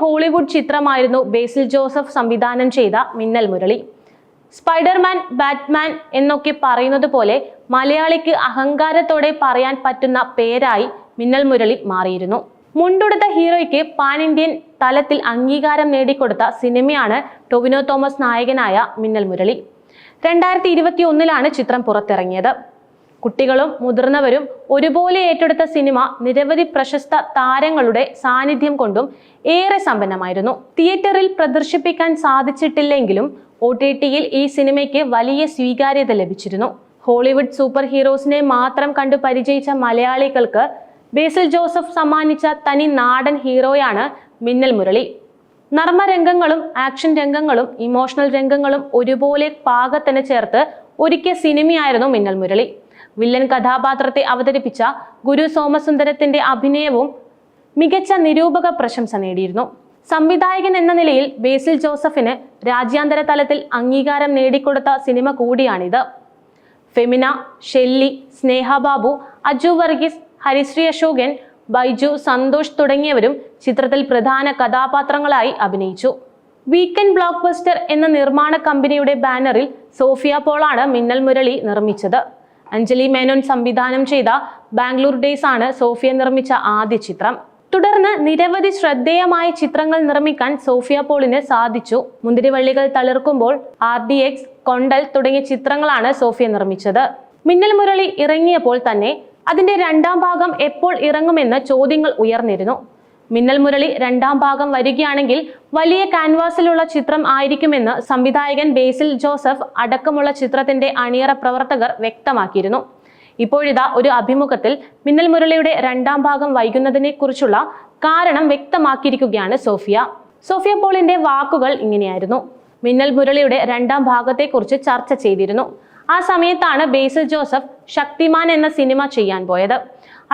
Hollywood ചിത്രമായിരുന്നു ബേസിൽ Joseph സംവിധാനം ചെയ്ത മിന്നൽ മുരളി. സ്പൈഡർമാൻ ബാറ്റ്മാൻ എന്നൊക്കെ പറയുന്നത് പോലെ മലയാളിക്ക് അഹങ്കാരത്തോടെ പറയാൻ പറ്റുന്ന പേരായി മിന്നൽ മുരളി മാറിയിരുന്നു. മുണ്ടുടുത്ത ഹീറോയ്ക്ക് പാൻ ഇന്ത്യൻ തലത്തിൽ അംഗീകാരം നേടിക്കൊടുത്ത സിനിമയാണ് ടൊവിനോ തോമസ് നായകനായ മിന്നൽ മുരളി. രണ്ടായിരത്തി ഇരുപത്തി ഒന്നിലാണ് ചിത്രം പുറത്തിറങ്ങിയത്. കുട്ടികളും മുതിർന്നവരും ഒരുപോലെ ഏറ്റെടുത്ത സിനിമ നിരവധി പ്രശസ്ത താരങ്ങളുടെ സാന്നിധ്യം കൊണ്ടും ഏറെ സമ്പന്നമായിരുന്നു. തിയേറ്ററിൽ പ്രദർശിപ്പിക്കാൻ സാധിച്ചിട്ടില്ലെങ്കിലും ഒ ടി ടിയിൽ ഈ സിനിമയ്ക്ക് വലിയ സ്വീകാര്യത ലഭിച്ചിരുന്നു. ഹോളിവുഡ് സൂപ്പർ ഹീറോസിനെ മാത്രം കണ്ടു പരിചയിച്ച മലയാളികൾക്ക് ബേസിൽ ജോസഫ് സമ്മാനിച്ച തനി നാടൻ ഹീറോയാണ് മിന്നൽ മുരളി. നർമ്മരംഗങ്ങളും ആക്ഷൻ രംഗങ്ങളും ഇമോഷണൽ രംഗങ്ങളും ഒരുപോലെ പാകത്തിന് ചേർത്ത് ഒരുക്കിയ സിനിമയായിരുന്നു മിന്നൽ മുരളി. വില്ലൻ കഥാപാത്രത്തെ അവതരിപ്പിച്ച ഗുരു സോമസുന്ദരത്തിന്റെ അഭിനയവും മികച്ച നിരൂപക പ്രശംസ നേടിയിരുന്നു. സംവിധായകൻ എന്ന നിലയിൽ ബേസിൽ ജോസഫിന് രാജ്യാന്തര തലത്തിൽ അംഗീകാരം നേടിക്കൊടുത്ത സിനിമ കൂടിയാണിത്. ഫെമിന ഷെല്ലി സ്നേഹ ബാബു അജു വർഗീസ് ഹരിശ്രീ അശോകൻ ബൈജു സന്തോഷ് തുടങ്ങിയവരും ചിത്രത്തിൽ പ്രധാന കഥാപാത്രങ്ങളായി അഭിനയിച്ചു. വീക്കെൻഡ് ബ്ലോക്ക് ബസ്റ്റർ എന്ന നിർമ്മാണ കമ്പനിയുടെ ബാനറിൽ സോഫിയ പോളാണ് മിന്നൽ മുരളി നിർമ്മിച്ചത്. അഞ്ജലി മേനോൻ സംവിധാനം ചെയ്ത ബാംഗ്ലൂർ ഡേയ്സ് ആണ് സോഫിയ നിർമ്മിച്ച ആദ്യ ചിത്രം. തുടർന്ന് നിരവധി ശ്രദ്ധേയമായ ചിത്രങ്ങൾ നിർമ്മിക്കാൻ സോഫിയ പോളിന് സാധിച്ചു. Munthirivallikal Thalirkkumbol R D X Kondal തുടങ്ങിയ ചിത്രങ്ങളാണ് സോഫിയ നിർമ്മിച്ചത്. മിന്നൽ മുരളി ഇറങ്ങിയപ്പോൾ തന്നെ അതിന്റെ രണ്ടാം ഭാഗം എപ്പോൾ ഇറങ്ങുമെന്ന് ചോദ്യങ്ങൾ ഉയർന്നിരുന്നു. മിന്നൽ മുരളി രണ്ടാം ഭാഗം വരികയാണെങ്കിൽ വലിയ കാൻവാസിലുള്ള ചിത്രം ആയിരിക്കുമെന്ന് സംവിധായകൻ ബേസിൽ ജോസഫ് അടക്കമുള്ള ചിത്രത്തിന്റെ അണിയറ പ്രവർത്തകർ വ്യക്തമാക്കിയിരുന്നു. ഇപ്പോഴിതാ ഒരു അഭിമുഖത്തിൽ മിന്നൽ മുരളിയുടെ രണ്ടാം ഭാഗം വൈകുന്നതിനെ കുറിച്ചുള്ള കാരണം വ്യക്തമാക്കിയിരിക്കുകയാണ് സോഫിയ. സോഫിയ പോളിന്റെ വാക്കുകൾ ഇങ്ങനെയായിരുന്നു. മിന്നൽ മുരളിയുടെ രണ്ടാം ഭാഗത്തെക്കുറിച്ച് ചർച്ച ചെയ്തിരുന്നു. ആ സമയത്താണ് ബേസിൽ ജോസഫ് ശക്തിമാൻ എന്ന സിനിമ ചെയ്യാൻ പോയത്.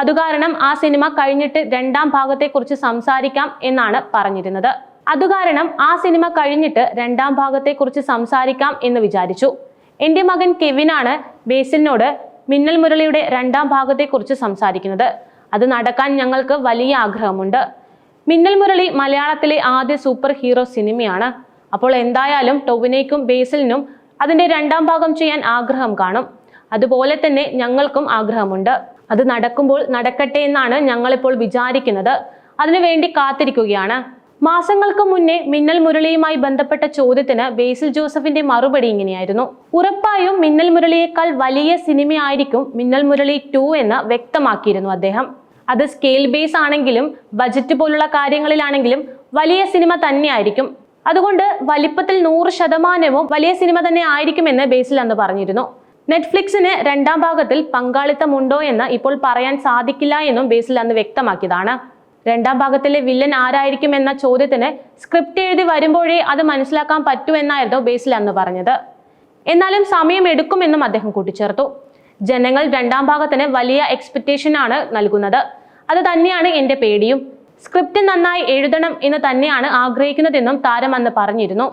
അതുകാരണം ആ സിനിമ കഴിഞ്ഞിട്ട് രണ്ടാം ഭാഗത്തെക്കുറിച്ച് സംസാരിക്കാം എന്നാണ് പറഞ്ഞിരുന്നത്. അതുകാരണം ആ സിനിമ കഴിഞ്ഞിട്ട് രണ്ടാം ഭാഗത്തെക്കുറിച്ച് സംസാരിക്കാം എന്ന് വിചാരിച്ചു. എന്റെ മകൻ കെവിനാണ് ബേസിലിനോട് മിന്നൽ മുരളിയുടെ രണ്ടാം ഭാഗത്തെക്കുറിച്ച് സംസാരിക്കുന്നത്. അത് നടക്കാൻ ഞങ്ങൾക്ക് വലിയ ആഗ്രഹമുണ്ട്. മിന്നൽ മുരളി മലയാളത്തിലെ ആദ്യ സൂപ്പർ ഹീറോ സിനിമയാണ്. അപ്പോൾ എന്തായാലും ടൊവിനയ്ക്കും ബേസിലിനും അതിന്റെ രണ്ടാം ഭാഗം ചെയ്യാൻ ആഗ്രഹം കാണും. അതുപോലെ തന്നെ ഞങ്ങൾക്കും ആഗ്രഹമുണ്ട്. അത് നടക്കുമ്പോൾ നടക്കട്ടെ എന്നാണ് ഞങ്ങളിപ്പോൾ വിചാരിക്കുന്നത്. അതിനുവേണ്ടി കാത്തിരിക്കുകയാണ്. മാസങ്ങൾക്ക് മുന്നേ മിന്നൽ മുരളിയുമായി ബന്ധപ്പെട്ട ചോദ്യത്തിന് ബേസിൽ ജോസഫിന്റെ മറുപടി ഇങ്ങനെയായിരുന്നു. ഉറപ്പായും മിന്നൽ മുരളിയേക്കാൾ വലിയ സിനിമയായിരിക്കും മിന്നൽ മുരളി ടു എന്ന് വ്യക്തമാക്കിയിരുന്നു അദ്ദേഹം. അത് സ്കെയിൽ ബേസ് ആണെങ്കിലും ബജറ്റ് പോലുള്ള കാര്യങ്ങളിലാണെങ്കിലും വലിയ സിനിമ തന്നെയായിരിക്കും. അതുകൊണ്ട് വലിപ്പത്തിൽ നൂറ് ശതമാനവും വലിയ സിനിമ തന്നെ ആയിരിക്കുമെന്ന് ബേസിൽ അന്ന് പറഞ്ഞിരുന്നു. നെറ്റ്ഫ്ലിക്സിന് രണ്ടാം ഭാഗത്തിൽ പങ്കാളിത്തമുണ്ടോ എന്ന് ഇപ്പോൾ പറയാൻ സാധിക്കില്ല എന്നും ബേസിൽ അന്ന് വ്യക്തമാക്കിയതാണ്. രണ്ടാം ഭാഗത്തിലെ വില്ലൻ ആരായിരിക്കും എന്ന ചോദ്യത്തിന് സ്ക്രിപ്റ്റ് എഴുതി വരുമ്പോഴേ അത് മനസ്സിലാക്കാൻ പറ്റൂ എന്നായിരുന്നു ബേസിൽ അന്ന് പറഞ്ഞത്. എന്നാലും സമയം എടുക്കുമെന്നും അദ്ദേഹം കൂട്ടിച്ചേർത്തു. ജനങ്ങൾ രണ്ടാം ഭാഗത്തിന് വലിയ എക്സ്പെക്റ്റേഷൻ ആണ് നൽകുന്നത്. അത് തന്നെയാണ് എന്റെ പേടിയും. സ്ക്രിപ്റ്റ് നന്നായി എഴുതണം എന്ന് തന്നെയാണ് ആഗ്രഹിക്കുന്നതെന്നും താരം അന്ന് പറഞ്ഞിരുന്നു.